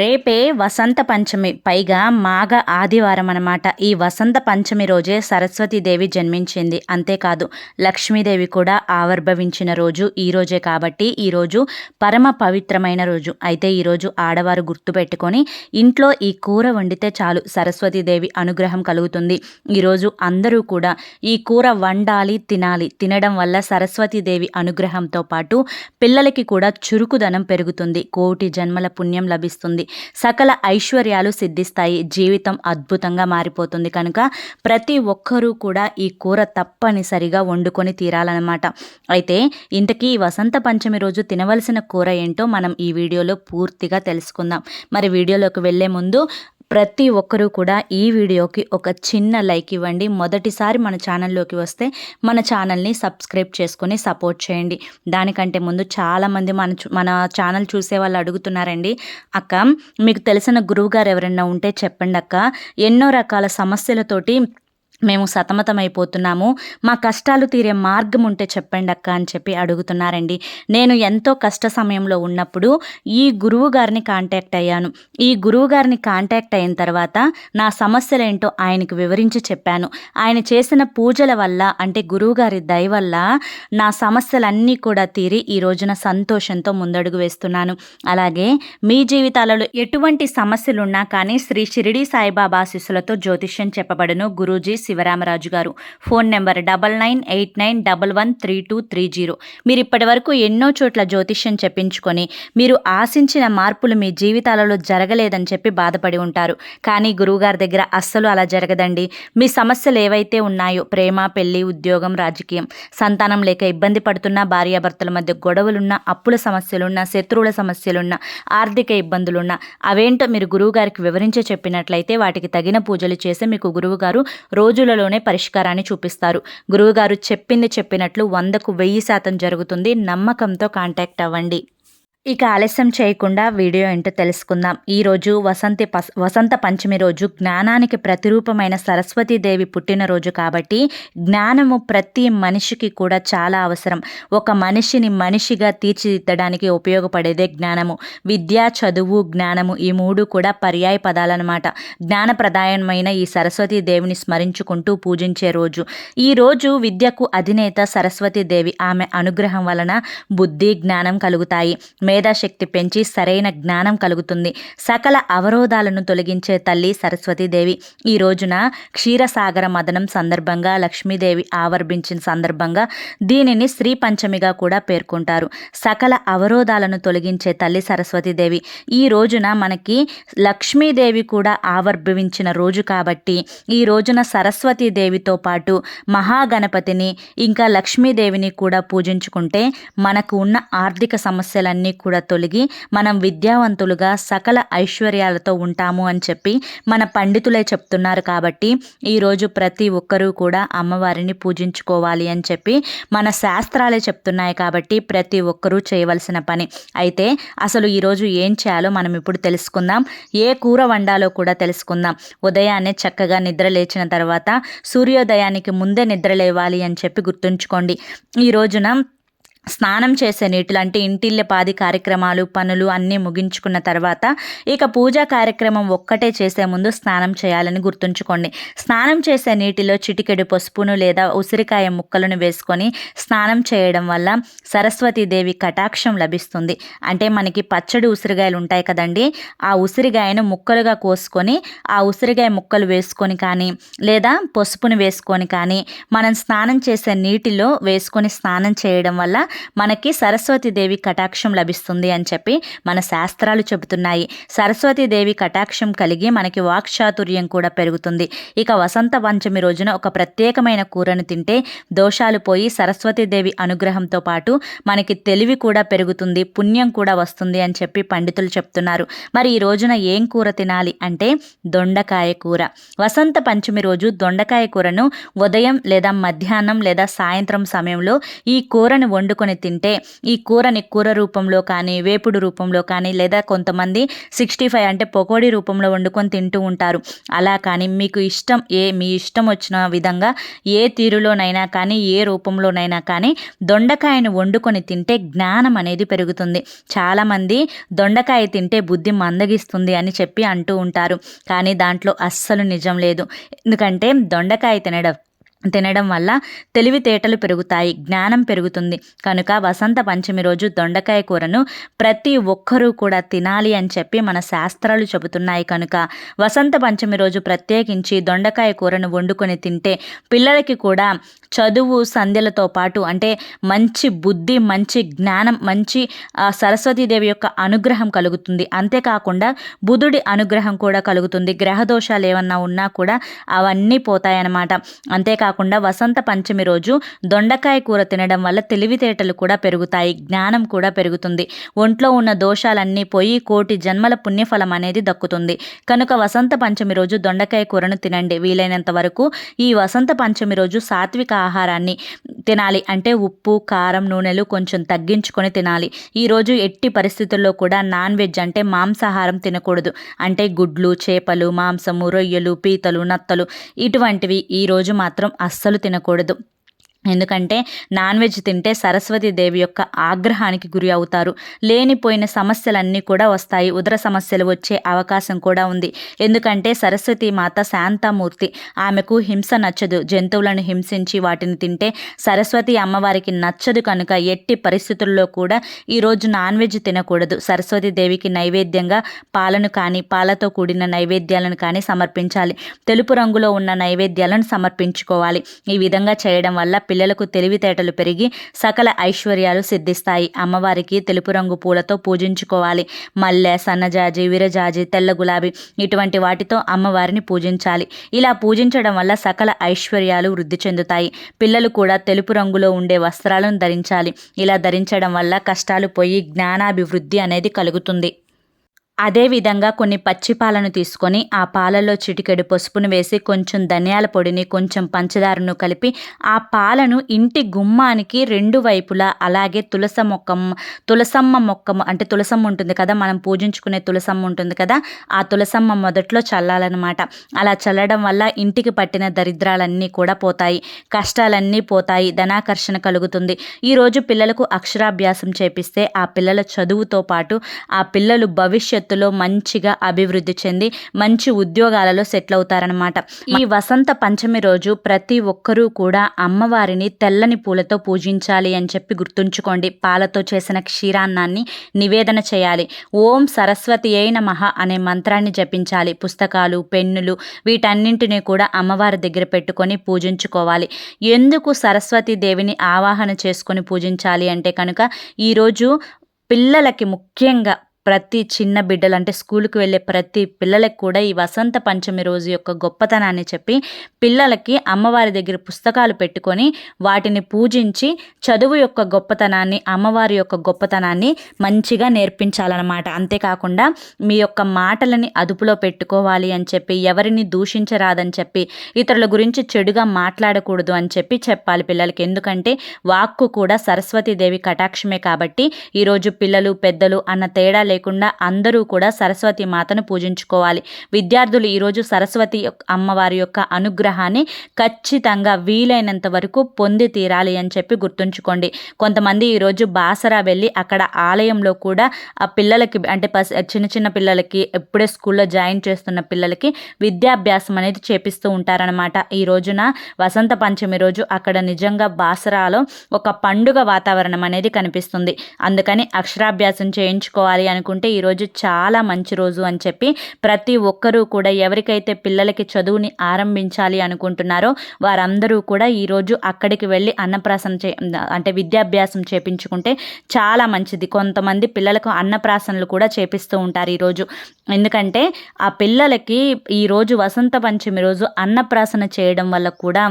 రేపే వసంత పంచమి పైగా మాఘ ఆదివారం అనమాట ఈ వసంత పంచమి రోజే సరస్వతీదేవి జన్మించింది. అంతేకాదు లక్ష్మీదేవి కూడా ఆవిర్భవించిన రోజు ఈ రోజే కాబట్టి ఈరోజు పరమ పవిత్రమైన రోజు. అయితే ఈరోజు ఆడవారు గుర్తుపెట్టుకొని ఇంట్లో ఈ కూర వండితే చాలు సరస్వతీదేవి అనుగ్రహం కలుగుతుంది. ఈరోజు అందరూ కూడా ఈ కూర వండాలి తినాలి తినడం వల్ల సరస్వతీదేవి అనుగ్రహంతో పాటు పిల్లలకి కూడా చురుకుదనం పెరుగుతుంది. కోటి జన్మల పుణ్యం లభిస్తుంది. సకల ఐశ్వర్యాలు సిద్ధిస్తాయి. జీవితం అద్భుతంగా మారిపోతుంది. కనుక ప్రతి ఒక్కరూ కూడా ఈ కూర తప్పనిసరిగా వండుకొని తీరాలన్నమాట. అయితే ఇంతకీ వసంత పంచమి రోజు తినవలసిన కూర ఏంటో మనం ఈ వీడియోలో పూర్తిగా తెలుసుకుందాం. మరి వీడియోలోకి వెళ్ళే ముందు ప్రతి ఒక్కరూ కూడా ఈ వీడియోకి ఒక చిన్న లైక్ ఇవ్వండి. మొదటిసారి మన ఛానల్లోకి వస్తే మన ఛానల్ని సబ్స్క్రైబ్ చేసుకొని సపోర్ట్ చేయండి. దానికంటే ముందు చాలామంది మన మన ఛానల్ చూసే వాళ్ళు అడుగుతున్నారండి. అక్క మీకు తెలిసిన గురువు ఎవరైనా ఉంటే చెప్పండి అక్క ఎన్నో రకాల సమస్యలతోటి మేము సతమతమైపోతున్నాము. మా కష్టాలు తీరే మార్గం ఉంటే చెప్పండి అక్క అని చెప్పి అడుగుతున్నారండి. నేను ఎంతో కష్ట సమయంలో ఉన్నప్పుడు ఈ గురువు గారిని కాంటాక్ట్ అయ్యాను. ఈ గురువు గారిని కాంటాక్ట్ అయిన తర్వాత నా సమస్యలు ఏంటో ఆయనకు వివరించి చెప్పాను. ఆయన చేసిన పూజల వల్ల అంటే గురువుగారి దయ వల్ల నా సమస్యలన్నీ కూడా తీరి ఈ రోజున సంతోషంతో ముందడుగు వేస్తున్నాను. అలాగే మీ జీవితాలలో ఎటువంటి సమస్యలున్నా కానీ శ్రీ షిరిడి సాయిబాబా శిష్యులతో జ్యోతిష్యం చెప్పబడను. గురూజీ శివరామరాజు గారు. Phone number double nine eight nine double one three two three zero. మీరు ఇప్పటి వరకు ఎన్నో చోట్ల జ్యోతిష్యం చెప్పించుకొని మీరు ఆశించిన మార్పులు మీ జీవితాలలో జరగలేదని చెప్పి బాధపడి ఉంటారు. కానీ గురువుగారి దగ్గర అస్సలు అలా జరగదండి. మీ సమస్యలు ఏవైతే ఉన్నాయో ప్రేమ పెళ్ళి ఉద్యోగం రాజకీయం సంతానం లేక ఇబ్బంది పడుతున్న భార్యాభర్తల మధ్య గొడవలున్న అప్పుల సమస్యలున్న శత్రువుల సమస్యలున్న ఆర్థిక ఇబ్బందులున్న అవేంటో మీరు గురువుగారికి వివరించి చెప్పినట్లయితే వాటికి తగిన పూజలు చేసి మీకు గురువుగారు రోజు రోజులలోనే పరిష్కారాన్ని చూపిస్తారు. గురువుగారు చెప్పింది చెప్పినట్లు వందకు వెయ్యి శాతం జరుగుతుంది. నమ్మకంతో కాంటాక్ట్ అవ్వండి. ఇక ఆలస్యం చేయకుండా వీడియో ఏంటో తెలుసుకుందాం. ఈరోజు వసంతి వసంత పంచమి రోజు జ్ఞానానికి ప్రతిరూపమైన సరస్వతీదేవి పుట్టినరోజు కాబట్టి జ్ఞానము ప్రతి మనిషికి కూడా చాలా అవసరం. ఒక మనిషిని మనిషిగా తీర్చిదిద్దడానికి ఉపయోగపడేదే జ్ఞానము. విద్య చదువు జ్ఞానము ఈ మూడు కూడా పర్యాయ పదాలన్నమాట. జ్ఞానప్రదాయమైన ఈ సరస్వతీదేవిని స్మరించుకుంటూ పూజించే రోజు. ఈ రోజు విద్యకు అధినేత సరస్వతీదేవి ఆమె అనుగ్రహం వలన బుద్ధి జ్ఞానం కలుగుతాయి. మేధాశక్తి పెంచి సరైన జ్ఞానం కలుగుతుంది. సకల అవరోధాలను తొలగించే తల్లి సరస్వతీదేవి. ఈ రోజున క్షీరసాగర మదనం సందర్భంగా లక్ష్మీదేవి ఆవర్భించిన సందర్భంగా దీనిని శ్రీ పంచమిగా కూడా పేర్కొంటారు. సకల అవరోధాలను తొలగించే తల్లి సరస్వతీదేవి. ఈ రోజున మనకి లక్ష్మీదేవి కూడా ఆవర్భవించిన రోజు కాబట్టి ఈ రోజున సరస్వతీదేవితో పాటు మహాగణపతిని ఇంకా లక్ష్మీదేవిని కూడా పూజించుకుంటే మనకు ఉన్న ఆర్థిక సమస్యలన్నీ కూడా తొలగి మనం విద్యావంతులుగా సకల ఐశ్వర్యాలతో ఉంటాము అని చెప్పి మన పండితులే చెప్తున్నారు కాబట్టి ఈరోజు ప్రతి ఒక్కరూ కూడా అమ్మవారిని పూజించుకోవాలి అని చెప్పి మన శాస్త్రాలే చెప్తున్నాయి కాబట్టి ప్రతి ఒక్కరూ చేయవలసిన పని. అయితే అసలు ఈరోజు ఏం చేయాలో మనం ఇప్పుడు తెలుసుకుందాం. ఏ కూర వండాలో కూడా తెలుసుకుందాం. ఉదయాన్నే చక్కగా నిద్ర లేచిన తర్వాత సూర్యోదయానికి ముందే నిద్ర లేవాలి అని చెప్పి గుర్తుంచుకోండి. ఈ రోజున స్నానం చేసే నీటిలో అంటే ఇంటిల్లపాది కార్యక్రమాలు పనులు అన్నీ ముగించుకున్న తర్వాత ఇక పూజా కార్యక్రమం ఒక్కటే చేసే ముందు స్నానం చేయాలని గుర్తుంచుకోండి. స్నానం చేసే నీటిలో చిటికెడు పసుపును లేదా ఉసిరికాయ ముక్కలను వేసుకొని స్నానం చేయడం వల్ల సరస్వతీదేవి కటాక్షం లభిస్తుంది. అంటే మనకి పచ్చడి ఉసిరికాయలు ఉంటాయి కదండి ఆ ఉసిరికాయను ముక్కలుగా కోసుకొని ఆ ఉసిరికాయ ముక్కలు వేసుకొని కానీ లేదా పసుపును వేసుకొని కానీ మనం స్నానం చేసే నీటిలో వేసుకొని స్నానం చేయడం వల్ల మనకి సరస్వతీదేవి కటాక్షం లభిస్తుంది అని చెప్పి మన శాస్త్రాలు చెబుతున్నాయి. సరస్వతీదేవి కటాక్షం కలిగి మనకి వాక్చాతుర్యం కూడా పెరుగుతుంది. ఇక వసంత పంచమి రోజున ఒక ప్రత్యేకమైన కూరను తింటే దోషాలు పోయి సరస్వతీదేవి అనుగ్రహంతో పాటు మనకి తెలివి కూడా పెరుగుతుంది పుణ్యం కూడా వస్తుంది అని చెప్పి పండితులు చెప్తున్నారు. మరి ఈ రోజున ఏం కూర తినాలి అంటే దొండకాయ కూర. వసంత పంచమి రోజు దొండకాయ కూరను ఉదయం లేదా మధ్యాహ్నం లేదా సాయంత్రం సమయంలో ఈ కూరను వండుకుని వండుకొని తింటే ఈ కూరని కూర రూపంలో కానీ వేపుడు రూపంలో కానీ లేదా కొంతమంది సిక్స్టీ ఫైవ్ అంటే పకోడీ రూపంలో వండుకొని తింటూ ఉంటారు. అలా కానీ మీకు ఇష్టం ఏ మీ ఇష్టం వచ్చిన విధంగా ఏ తీరులోనైనా కానీ ఏ రూపంలోనైనా కానీ దొండకాయను వండుకొని తింటే జ్ఞానం అనేది పెరుగుతుంది. చాలామంది దొండకాయ తింటే బుద్ధి మందగిస్తుంది అని చెప్పి అంటూ ఉంటారు. కానీ దాంట్లో అస్సలు నిజం లేదు. ఎందుకంటే దొండకాయ తినడం తినడం వల్ల తెలివితేటలు పెరుగుతాయి జ్ఞానం పెరుగుతుంది. కనుక వసంత పంచమి రోజు దొండకాయ కూరను ప్రతి ఒక్కరూ కూడా తినాలి అని చెప్పి మన శాస్త్రాలు చెబుతున్నాయి కనుక. వసంత పంచమి రోజు ప్రత్యేకించి దొండకాయ కూరను వండుకొని తింటే పిల్లలకి కూడా చదువు సంధ్యలతో పాటు అంటే మంచి బుద్ధి మంచి జ్ఞానం మంచి సరస్వతీదేవి యొక్క అనుగ్రహం కలుగుతుంది. అంతేకాకుండా బుధుడి అనుగ్రహం కూడా కలుగుతుంది. గ్రహ దోషాలు ఏమన్నా ఉన్నా కూడా అవన్నీ పోతాయన్నమాట. అంతేకాకుండా కాకుండా వసంత పంచమి రోజు దొండకాయ కూర తినడం వల్ల తెలివితేటలు కూడా పెరుగుతాయి జ్ఞానం కూడా పెరుగుతుంది. ఒంట్లో ఉన్న దోషాలన్నీ పోయి కోటి జన్మల పుణ్యఫలం అనేది దక్కుతుంది. కనుక వసంత పంచమి రోజు దొండకాయ కూరను తినండి. వీలైనంత వరకు ఈ వసంత పంచమి రోజు సాత్విక ఆహారాన్ని తినాలి. అంటే ఉప్పు కారం నూనెలు కొంచెం తగ్గించుకొని తినాలి. ఈరోజు ఎట్టి పరిస్థితుల్లో కూడా నాన్ వెజ్ అంటే మాంసాహారం తినకూడదు. అంటే గుడ్లు చేపలు మాంసము రొయ్యలు పీతలు నత్తలు ఇటువంటివి ఈరోజు మాత్రం అస్సలు తినకూడదు. ఎందుకంటే నాన్ వెజ్ తింటే సరస్వతి దేవి యొక్క ఆగ్రహానికి గురి అవుతారు. లేనిపోయిన సమస్యలన్నీ కూడా వస్తాయి. ఉదర సమస్యలు వచ్చే అవకాశం కూడా ఉంది. ఎందుకంటే సరస్వతి మాత శాంతమూర్తి. ఆమెకు హింస నచ్చదు. జంతువులను హింసించి వాటిని తింటే సరస్వతి అమ్మవారికి నచ్చదు కనుక ఎట్టి పరిస్థితుల్లో కూడా ఈరోజు నాన్ వెజ్ తినకూడదు. సరస్వతి దేవికి నైవేద్యంగా పాలను కానీ పాలతో కూడిన నైవేద్యాలను కానీ సమర్పించాలి. తెలుపు రంగులో ఉన్న నైవేద్యాలను సమర్పించుకోవాలి. ఈ విధంగా చేయడం వల్ల పిల్లలకు తెలివితేటలు పెరిగి సకల ఐశ్వర్యాలు సిద్ధిస్తాయి. అమ్మవారికి తెలుపు రంగు పూలతో పూజించుకోవాలి. మల్లె సన్నజాజి విరజాజి తెల్ల గులాబీ ఇటువంటి వాటితో అమ్మవారిని పూజించాలి. ఇలా పూజించడం వల్ల సకల ఐశ్వర్యాలు వృద్ధి చెందుతాయి. పిల్లలు కూడా తెలుపు రంగులో ఉండే వస్త్రాలను ధరించాలి. ఇలా ధరించడం వల్ల కష్టాలు పోయి జ్ఞానాభివృద్ధి అనేది కలుగుతుంది. అదేవిధంగా కొన్ని పచ్చి పాలను తీసుకొని ఆ పాలలో చిటికెడు పసుపును వేసి కొంచెం ధనియాల పొడిని కొంచెం పంచదారను కలిపి ఆ పాలను ఇంటి గుమ్మానికి రెండు వైపులా అలాగే తులస మొక్క తులసమ్మ మొక్క అంటే తులసమ్మ ఉంటుంది కదా మనం పూజించుకునే తులసమ్మ ఉంటుంది కదా ఆ తులసమ్మ మొదట్లో చల్లాలన్నమాట. అలా చల్లడం వల్ల ఇంటికి పట్టిన దరిద్రాలన్నీ కూడా పోతాయి కష్టాలన్నీ పోతాయి ధనాకర్షణ కలుగుతుంది. ఈరోజు పిల్లలకు అక్షరాభ్యాసం చేపిస్తే ఆ పిల్లల చదువుతో పాటు ఆ పిల్లలు భవిష్యత్తు భవిష్యత్తులో మంచిగా అభివృద్ధి చెంది మంచి ఉద్యోగాలలో సెటిల్ అవుతారనమాట ఈ వసంత పంచమి రోజు ప్రతి ఒక్కరూ కూడా అమ్మవారిని తెల్లని పూలతో పూజించాలి అని చెప్పి గుర్తుంచుకోండి. పాలతో చేసిన క్షీరాన్నాన్ని నివేదన చేయాలి. ఓం సరస్వతి అయిన మహా అనే మంత్రాన్ని జపించాలి. పుస్తకాలు పెన్నులు వీటన్నింటినీ కూడా అమ్మవారి దగ్గర పెట్టుకొని పూజించుకోవాలి. ఎందుకు సరస్వతి దేవిని ఆవాహన చేసుకొని పూజించాలి అంటే కనుక ఈరోజు పిల్లలకి ముఖ్యంగా ప్రతి చిన్న బిడ్డలు అంటే స్కూల్కి వెళ్ళే ప్రతి పిల్లలకు కూడా ఈ వసంత పంచమి రోజు యొక్క గొప్పతనాన్ని చెప్పి పిల్లలకి అమ్మవారి దగ్గర పుస్తకాలు పెట్టుకొని వాటిని పూజించి చదువు యొక్క గొప్పతనాన్ని అమ్మవారి యొక్క గొప్పతనాన్ని మంచిగా నేర్పించాలన్నమాట. అంతేకాకుండా మీ యొక్క మాటలని అదుపులో పెట్టుకోవాలి అని చెప్పి ఎవరిని దూషించరాదని చెప్పి ఇతరుల గురించి చెడుగా మాట్లాడకూడదు అని చెప్పి చెప్పాలి పిల్లలకి. ఎందుకంటే వాక్కు కూడా సరస్వతీదేవి కటాక్షమే కాబట్టి ఈరోజు పిల్లలు పెద్దలు అన్న తేడా లేకుండా అందరూ కూడా సరస్వతి మాతను పూజించుకోవాలి. విద్యార్థులు ఈరోజు సరస్వతి అమ్మవారి యొక్క అనుగ్రహాన్ని ఖచ్చితంగా వీలైనంత వరకు పొంది తీరాలి అని చెప్పి గుర్తుంచుకోండి. కొంతమంది ఈరోజు బాసరా వెళ్ళి అక్కడ ఆలయంలో కూడా ఆ పిల్లలకి అంటే చిన్న చిన్న పిల్లలకి ఎప్పుడే స్కూల్లో జాయిన్ చేస్తున్న పిల్లలకి విద్యాభ్యాసం అనేది చేపిస్తూ ఉంటారనమాట ఈ రోజున వసంత పంచమి రోజు అక్కడ నిజంగా బాసరాలో ఒక పండుగ వాతావరణం అనేది కనిపిస్తుంది. అందుకని అక్షరాభ్యాసం చేయించుకోవాలి అని అనుకుంటే ఈరోజు చాలా మంచి రోజు అని చెప్పి ప్రతి ఒక్కరూ కూడా ఎవరికైతే పిల్లలకి చదువుని ఆరంభించాలి అనుకుంటున్నారో వారందరూ కూడా ఈరోజు అక్కడికి వెళ్ళి అన్నప్రాసన చే అంటే విద్యాభ్యాసం చేపించుకుంటే చాలా మంచిది. కొంతమంది పిల్లలకు అన్నప్రాసనలు కూడా చేపిస్తూ ఉంటారు ఈరోజు ఎందుకంటే ఆ పిల్లలకి ఈరోజు వసంత పంచమి రోజు అన్నప్రాసన చేయడం వల్ల కూడా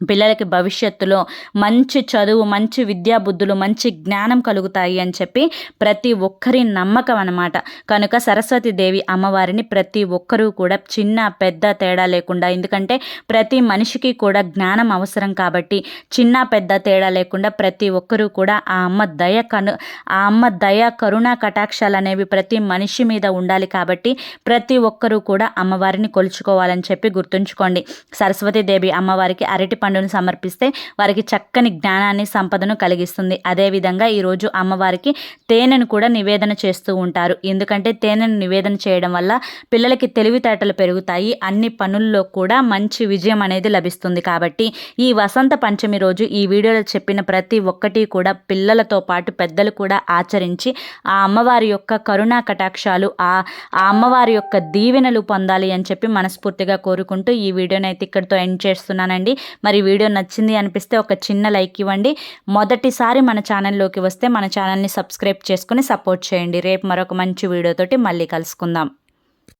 పిల్లలకి భవిష్యత్తులో మంచి చదువు మంచి విద్యా బుద్ధులు మంచి జ్ఞానం కలుగుతాయి అని చెప్పి ప్రతి ఒక్కరి నమ్మకం అనమాట కనుక సరస్వతీదేవి అమ్మవారిని ప్రతి ఒక్కరూ కూడా చిన్న పెద్ద తేడా లేకుండా ఎందుకంటే ప్రతి మనిషికి కూడా జ్ఞానం అవసరం కాబట్టి చిన్న పెద్ద తేడా లేకుండా ప్రతి ఒక్కరూ కూడా ఆ అమ్మ దయ కను ఆ అమ్మ దయ కరుణ కటాక్షాలు అనేవి ప్రతి మనిషి మీద ఉండాలి కాబట్టి ప్రతి ఒక్కరూ కూడా అమ్మవారిని కొలుచుకోవాలని చెప్పి గుర్తుంచుకోండి. సరస్వతీదేవి అమ్మవారికి అరటి పండును సమర్పిస్తే వారికి చక్కని జ్ఞానాన్ని సంపదను కలిగిస్తుంది. అదేవిధంగా ఈరోజు అమ్మవారికి తేనెను కూడా నివేదన చేస్తూ ఉంటారు. ఎందుకంటే తేనెను నివేదన చేయడం వల్ల పిల్లలకి తెలివితేటలు పెరుగుతాయి. అన్ని పనుల్లో కూడా మంచి విజయం అనేది లభిస్తుంది. కాబట్టి ఈ వసంత పంచమి రోజు ఈ వీడియోలో చెప్పిన ప్రతి ఒక్కటి కూడా పిల్లలతో పాటు పెద్దలు కూడా ఆచరించి ఆ అమ్మవారి యొక్క కరుణా కటాక్షాలు ఆ ఆ అమ్మవారి యొక్క దీవెనలు పొందాలి అని చెప్పి మనస్ఫూర్తిగా కోరుకుంటూ ఈ వీడియోని అయితే ఇక్కడితో ఎండ్ చేస్తున్నానండి. మరి మరి వీడియో నచ్చింది అనిపిస్తే ఒక చిన్న లైక్ ఇవ్వండి. మొదటిసారి మన ఛానల్లోకి వస్తే మన ఛానల్ని సబ్స్క్రైబ్ చేసుకుని సపోర్ట్ చేయండి. రేపు మరొక మంచి వీడియోతోటి మళ్ళీ కలుసుకుందాం.